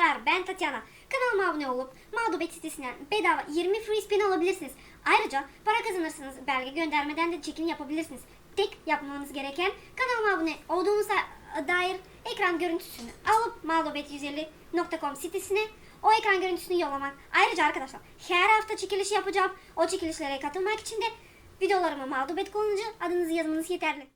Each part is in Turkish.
arkadaşlar ben Tatyana. Kanalıma abone olup Mağdubet sitesinden bedava 20 free spin alabilirsiniz. Ayrıca para kazanırsınız. Belge göndermeden de çekim yapabilirsiniz. Tek yapmanız gereken kanalıma abone olduğunuza dair ekran görüntüsünü alıp mağdubet150.com sitesine o ekran görüntüsünü yollamak. Ayrıca arkadaşlar her hafta çekiliş yapacağım. O çekilişlere katılmak için de videolarıma mağdubet kullanıcı adınızı yazmanız yeterli.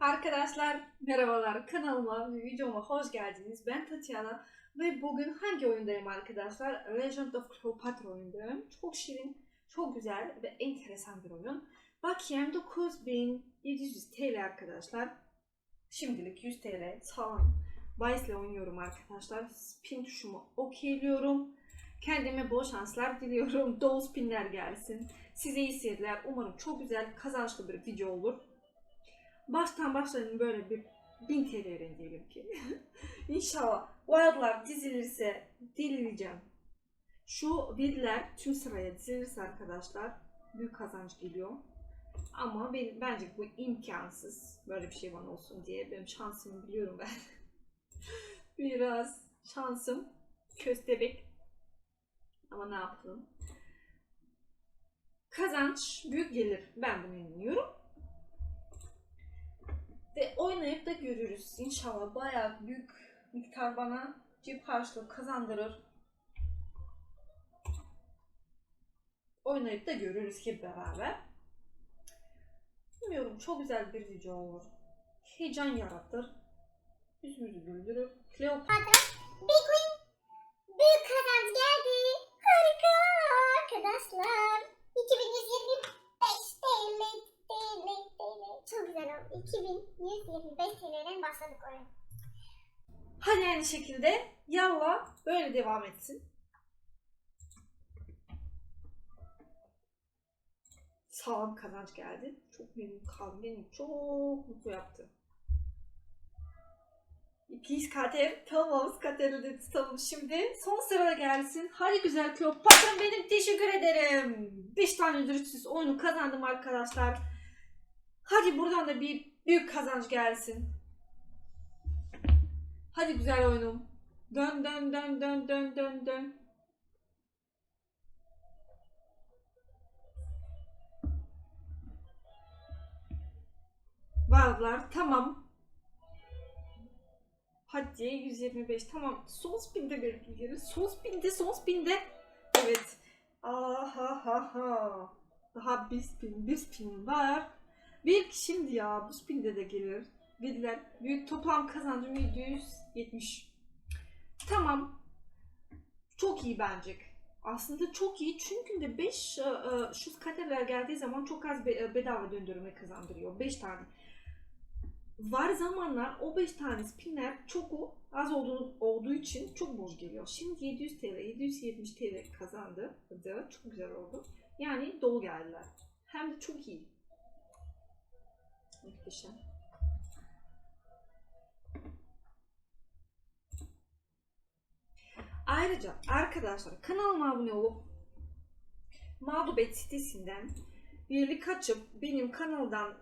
Arkadaşlar merhabalar kanalıma videoma hoş geldiniz. Ben Tatyana ve bugün hangi oyundayım arkadaşlar? Legend of Cleopatra oyundayım. Çok şirin, çok güzel ve enteresan bir oyun. Bakayım 9700 TL arkadaşlar. Şimdilik 100 TL sağlam. Bahisle oynuyorum arkadaşlar. Spin tuşumu okeyliyorum. Kendime bol şanslar diliyorum. Dolu spinler gelsin. Size iyi seyirler. Umarım çok güzel, kazançlı bir video olur baştan başlayın böyle bir 1000 TL diyelim ki. İnşallah Wild'lar dizilirse delireceğim. Şu birler tüm sıraya dizilirse arkadaşlar büyük kazanç geliyor. Ama ben, bence bu imkansız böyle bir şey bana olsun diye benim şansımı biliyorum ben. Biraz şansım köstebek ama ne yapalım. Kazanç büyük gelir. Ben bunu inanıyorum. Ve oynayıp da görürüz. İnşallah bayağı büyük miktar bana cep harçlığı kazandırır. Oynayıp da görürüz hep beraber. Bilmiyorum çok güzel bir video olur. Heyecan yaratır. Yüzümüzü güldürür. Kleopatra Big win. Büyük kazanç geldi. Harika arkadaşlar. 2125 TL. TL. TL. Çok güzel oldu. 2125 TL'den başladık oyun. Hadi aynı şekilde yallah böyle devam etsin. Sağlam kazanç geldi. Çok memnun kaldım. Beni çok mutlu yaptı. İkiz kater. Tamam kateri de tutalım şimdi. Son sırada gelsin. Hadi güzel Kleopatra benim teşekkür ederim. 5 tane ücretsiz oyunu kazandım arkadaşlar. Hadi buradan da bir büyük kazanç gelsin. Hadi güzel oyunum. Dön dön dön dön dön dön dön. Bağlar tamam. Hadi 125 tamam. Son spinde belki gelir. Son spinde son spinde. Evet. Aha ha ha. Daha bir spin bir spin var. Bir şimdi ya bu spinde de gelir. Dediler büyük toplam kazancım 770. Tamam. Çok iyi bence. Aslında çok iyi çünkü de 5 şu kateler geldiği zaman çok az e, bedava döndürme kazandırıyor. 5 tane. Var zamanlar o 5 tane spinler çok o- az olduğu, olduğu için çok boş geliyor. Şimdi 700 TL, 770 TL kazandı. Çok güzel oldu. Yani dolu geldiler. Hem de çok iyi. Muhteşem. Ayrıca arkadaşlar kanalıma abone olup Mağdubet sitesinden birlik açıp benim kanaldan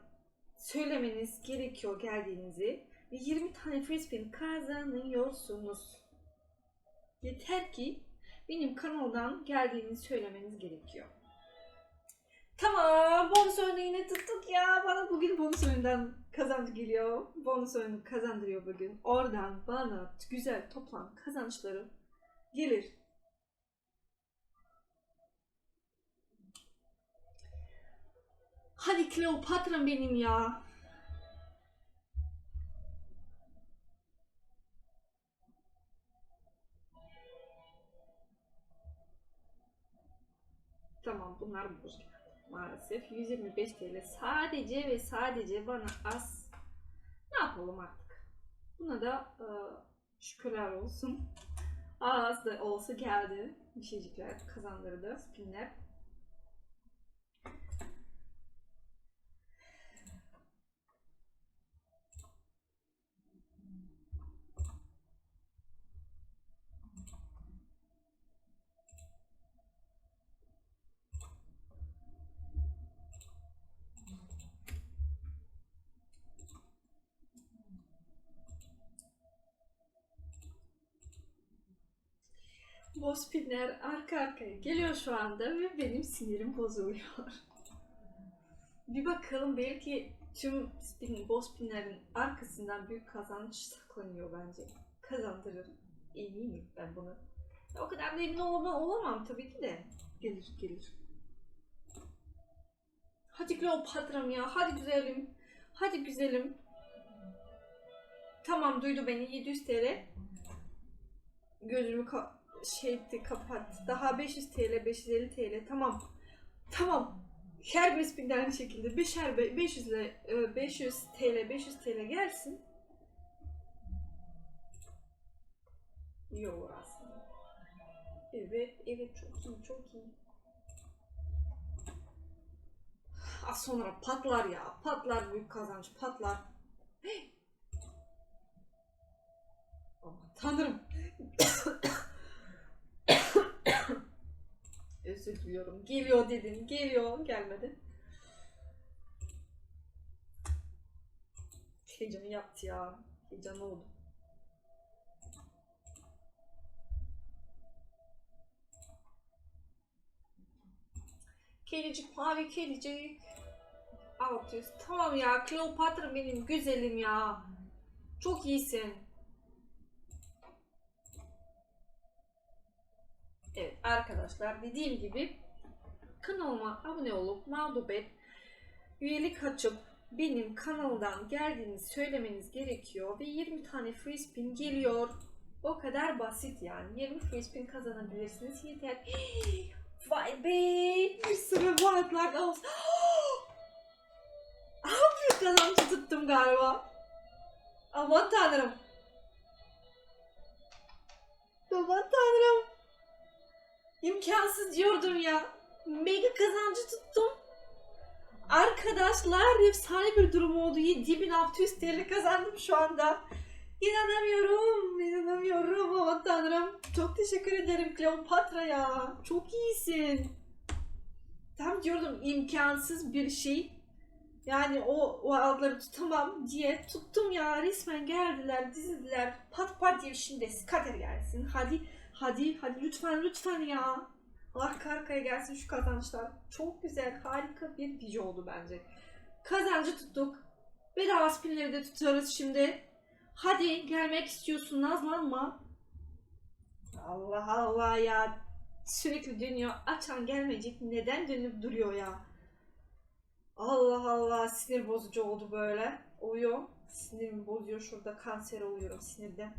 söylemeniz gerekiyor geldiğinizi ve 20 tane spin kazanıyorsunuz. Yeter ki benim kanaldan geldiğini söylemeniz gerekiyor. Tamam bonus yine tuttuk ya. Bana bugün bonus oyundan kazanç geliyor. Bonus oyunu kazandırıyor bugün. Oradan bana güzel toplam kazançları gelir. Hadi Kleopatra benim ya. Tamam bunlar geldi. Maalesef 125 TL sadece ve sadece bana az. Ne yapalım artık? Buna da e, şükürler olsun. Az da olsa geldi. Bir şeycikler kazandırdı. Spinler. Boss spinler arka arkaya geliyor şu anda ve benim sinirim bozuluyor. bir bakalım belki tüm spin, boss spinlerin arkasından büyük kazanç saklanıyor bence. Kazandırır. Eminim ben bunu. O kadar da emin olma, olamam tabii ki de. Gelir gelir. Hadi Kleopatram ya. Hadi güzelim. Hadi güzelim. Tamam duydu beni. 700 TL. Gözümü ka- şey etti, kapattı. Daha 500 TL, 550 TL. Tamam. Tamam. Her bir spin de aynı şekilde. Beşer, be- 500 ile e, 500 TL, 500 TL gelsin. İyi olur aslında. Evet, evet çok iyi, çok iyi. Az sonra patlar ya. Patlar büyük kazanç. Patlar. Aman tanrım. Özür diliyorum. Geliyor dedin. Geliyor. Gelmedi. Heyecan yaptı ya. Heyecan oldu. Kelicik mavi kelicik. 600. Tamam ya Kleopatra benim güzelim ya. Çok iyisin. Evet arkadaşlar dediğim gibi kanalıma abone olup mağdubet üyelik açıp benim kanaldan geldiğini söylemeniz gerekiyor ve 20 tane free spin geliyor. O kadar basit yani. 20 free spin kazanabilirsiniz. Yeter. Vay be! Bir sürü vaatler olsun. Abi kazancı tuttum galiba. Aman tanrım. Aman tanrım. İmkansız diyordum ya. Mega kazancı tuttum. Arkadaşlar efsane bir durum oldu. 7600 TL kazandım şu anda. İnanamıyorum, inanamıyorum aman tanrım. Çok teşekkür ederim Kleopatra ya. Çok iyisin. Tam diyordum imkansız bir şey. Yani o, o adları tutamam diye tuttum ya. Resmen geldiler, dizildiler. Pat pat diye şimdi skater gelsin. Hadi, hadi, hadi lütfen, lütfen ya. Arka arkaya gelsin şu kazançlar. Çok güzel, harika bir video oldu bence. Kazancı tuttuk. Bedava spinleri de tutarız şimdi. Hadi gelmek istiyorsun nazlanma. Allah Allah ya. Sürekli dönüyor. Açan gelmeyecek. Neden dönüp duruyor ya? Allah Allah sinir bozucu oldu böyle. Oluyor. Sinirimi bozuyor. Şurada kanser oluyorum sinirden.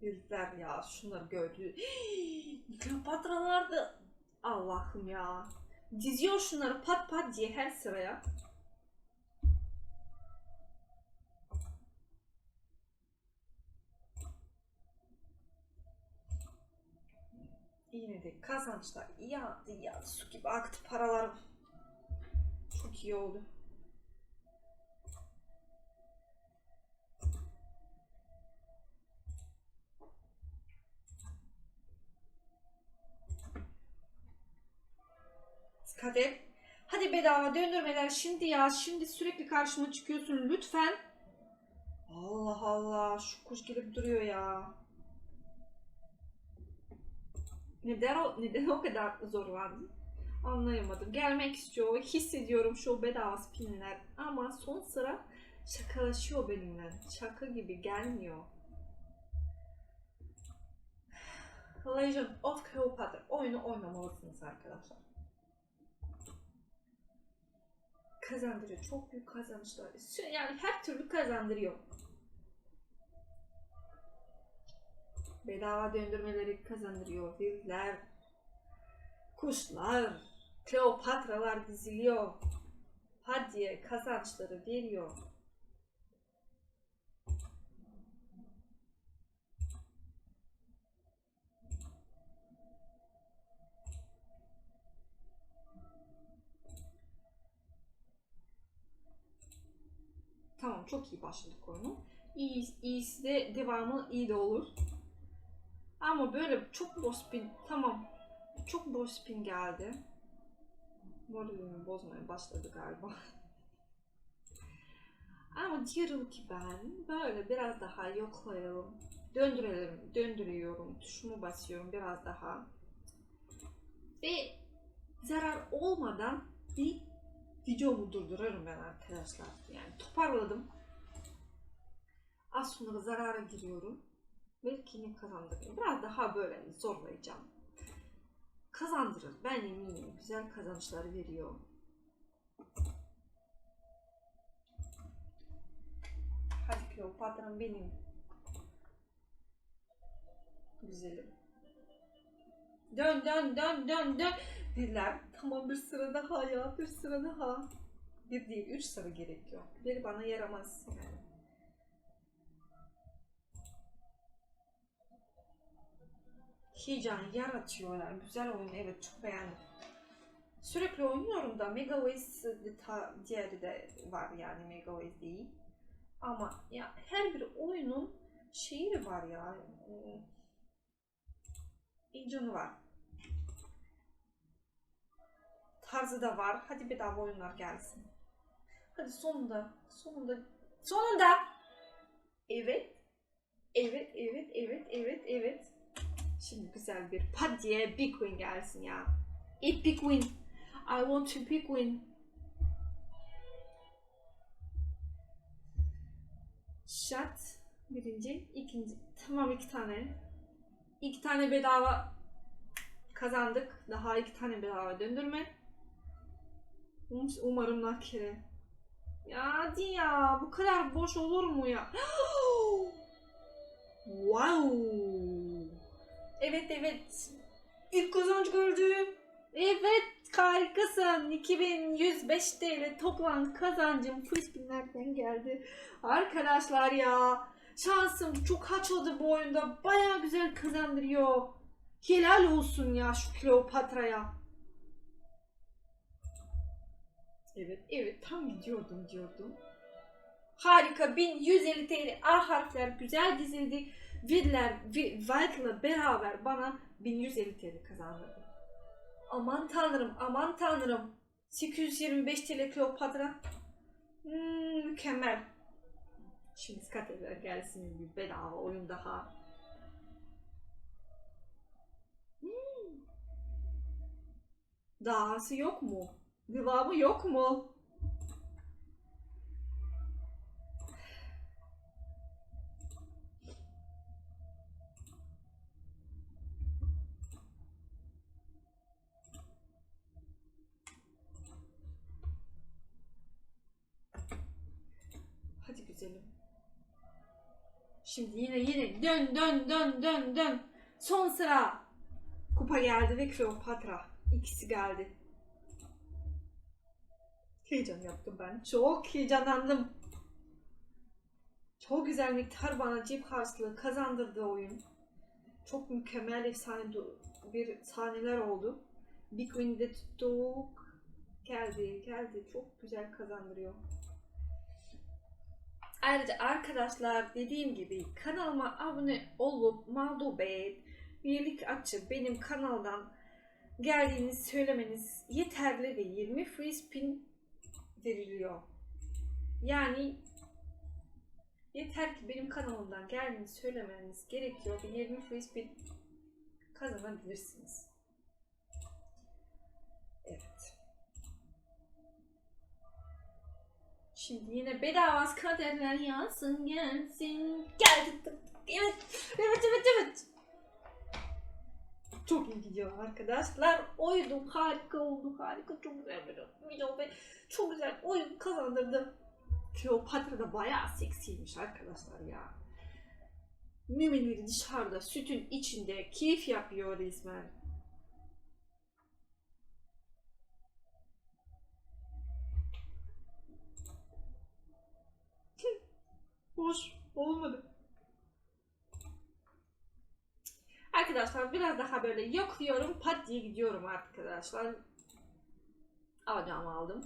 Herifler ya şunları gördü. Kleopatralar da Allah'ım ya. Diziyor şunları pat pat diye her sıraya. Yine de kazançlar iyi aktı ya. Su gibi aktı paralarım. Çok iyi oldu. Kader. Hadi bedava döndürmeler şimdi ya. Şimdi sürekli karşıma çıkıyorsun lütfen. Allah Allah. Şu kuş gelip duruyor ya. Neden o, neden o kadar zorlandın? Anlayamadım. Gelmek istiyor. Hissediyorum şu bedava spinler. Ama son sıra şakalaşıyor benimle. Şaka gibi gelmiyor. Legend of Cleopatra oyunu oynamalısınız arkadaşlar. Kazandırıyor. Çok büyük kazançlar. Yani her türlü kazandırıyor. Bedava döndürmeleri kazandırıyor. Virler, kuşlar, Kleopatralar diziliyor. Hadi kazançları veriyor. Tamam çok iyi başladık oyunu. İyi, iyisi de devamı iyi de olur. Ama böyle çok boş spin tamam. Çok boş spin geldi. Moralimi bozmaya başladı galiba. Ama diyorum ki ben böyle biraz daha yoklayalım. Döndürelim, döndürüyorum. Tuşumu basıyorum biraz daha. Ve zarar olmadan bir videomu durdururum ben arkadaşlar. Yani toparladım. Az sonra zarara giriyorum. Belki ne kazandırıyor. Biraz daha böyle zorlayacağım. Kazandırır. Ben eminim. Güzel kazançlar veriyor. Hadi Kleopatra'm benim. Güzelim. Dön dön dön dön dön. Dediler tamam bir sıra daha ya bir sıra daha. Bir değil üç sıra gerekiyor. Bir bana yaramaz yani. Heyecan yaratıyorlar. Güzel oyun evet çok beğendim. Sürekli oynuyorum da Mega Ways diğeri de var yani Mega Ways değil. Ama ya her bir oyunun şeyi var ya. Iı, heyecanı var. Tarzı da var. Hadi bedava oyunlar gelsin. Hadi sonunda. Sonunda. Sonunda. Evet. Evet, evet, evet, evet, evet. Şimdi güzel bir pat diye Big Win gelsin ya. Epic Win. I want to big win. Shot. Birinci. ikinci. Tamam iki tane. İki tane bedava kazandık. Daha iki tane bedava döndürme. Um- Umarım nakire. Ya hadi ya. Bu kadar boş olur mu ya? wow. Evet evet. İlk kazanç gördüm. Evet harikasın. 2105 TL toplam kazancım frisbinlerden geldi. Arkadaşlar ya. Şansım çok açıldı bu oyunda. Baya güzel kazandırıyor. Helal olsun ya şu Kleopatra'ya. Evet, evet tam gidiyordum diyordum. Harika 1150 TL A harfler güzel dizildi. Vidler, White'la beraber bana 1150 TL kazandırdı. Aman tanrım, aman tanrım. 825 TL Kleopatra. Hmm, mükemmel. Şimdi skateler gelsin bir bedava oyun daha. Hmm. Dahası yok mu? Devamı yok mu? Hadi güzelim. Şimdi yine yine dön dön dön dön dön. Son sıra. Kupa geldi ve Kleopatra. İkisi geldi. Heyecan yaptım ben. Çok heyecanlandım. Çok güzel miktar bana cep harçlığı kazandırdı oyun. Çok mükemmel efsane bir sahneler oldu. Big Wing'de tuttuk. Geldi, geldi. Çok güzel kazandırıyor. Ayrıca arkadaşlar dediğim gibi kanalıma abone olup mağdubet üyelik açıp benim kanaldan geldiğini söylemeniz yeterli ve 20 free spin veriliyor. Yani yeter ki benim kanalımdan geldiğini söylemeniz gerekiyor ve 20 free spin kazanabilirsiniz. Evet. Şimdi yine bedava kaderler yansın gelsin. Geldi. Evet. Evet evet evet. Çok iyi gidiyor arkadaşlar. Oyun harika oldu. Harika. Çok güzel bir video ve çok güzel oyun kazandırdı. Kleopatra da bayağı seksiymiş arkadaşlar ya. Müminleri dışarıda sütün içinde keyif yapıyor resmen. Hoş olmadı. Arkadaşlar biraz daha böyle yokluyorum. Pat diye gidiyorum arkadaşlar. Alacağımı aldım.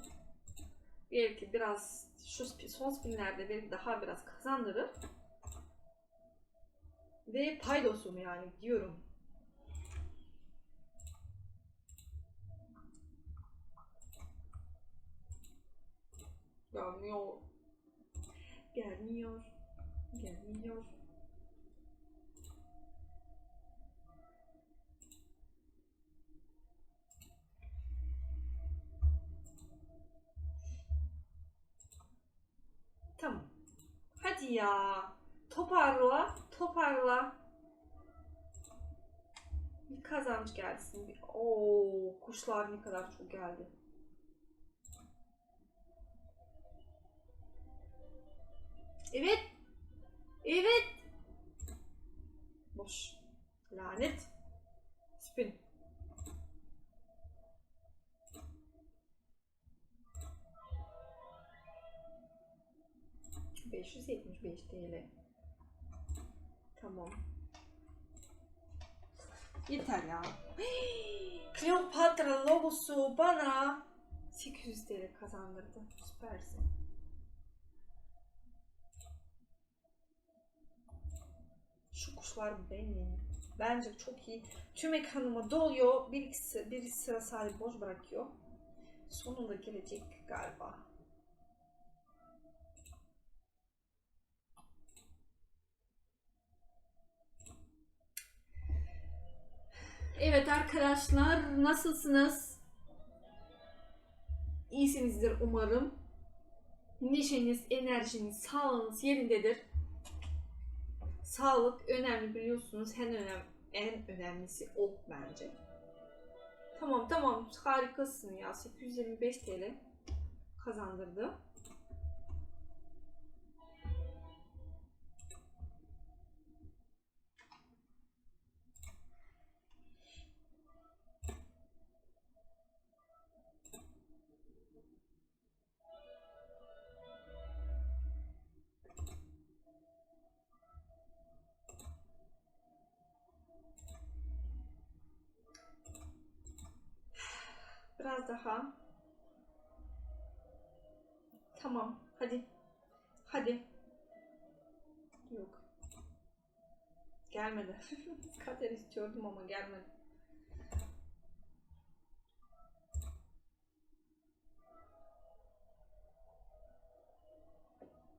Belki biraz şu son spinlerde belki daha biraz kazandırır. Ve paydosum yani diyorum. Gelmiyor. Gelmiyor. Gelmiyor. Tamam. Hadi ya. Toparla. Toparla. Bir kazanç gelsin. Oo, kuşlar ne kadar çok geldi. Evet. Evet. Boş. Lanet. Spin. Beş yüz yetmiş beş TL. Tamam. Yeter ya. Kleopatra logosu bana 800 TL kazandırdı. Süpersin. Şu kuşlar benim. Bence çok iyi. Tüm ekranıma doluyor. Bir, bir sıra sadece boş bırakıyor. Sonunda gelecek galiba. Evet arkadaşlar nasılsınız? İyisinizdir umarım. Neşeniz, enerjiniz, sağlığınız yerindedir. Sağlık önemli biliyorsunuz. En önemli en önemlisi o bence. Tamam tamam harikasın ya. 825 TL kazandırdı. Daha. Tamam. Hadi. Hadi. Yok. Gelmedi. Kader istiyordum ama gelmedi.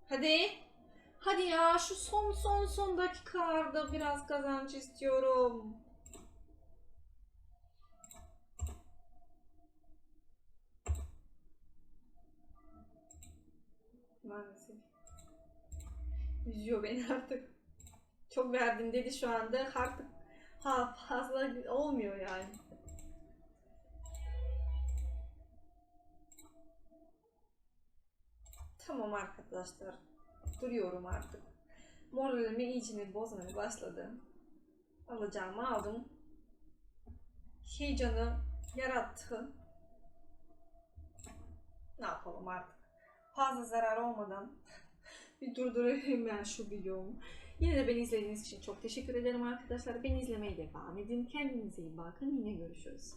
Hadi. Hadi ya şu son son son dakikalarda biraz kazanç istiyorum. Maalesef. Üzüyor beni artık. Çok verdim dedi şu anda. Artık ha, fazla olmuyor yani. Tamam arkadaşlar. Duruyorum artık. Moralimi iyicini bozmaya başladı. Alacağımı aldım. Heyecanı yarattı. Ne yapalım artık fazla zarar olmadan bir durdurayım ben şu videomu. Yine de beni izlediğiniz için çok teşekkür ederim arkadaşlar. Beni izlemeye devam edin. Kendinize iyi bakın. Yine görüşürüz.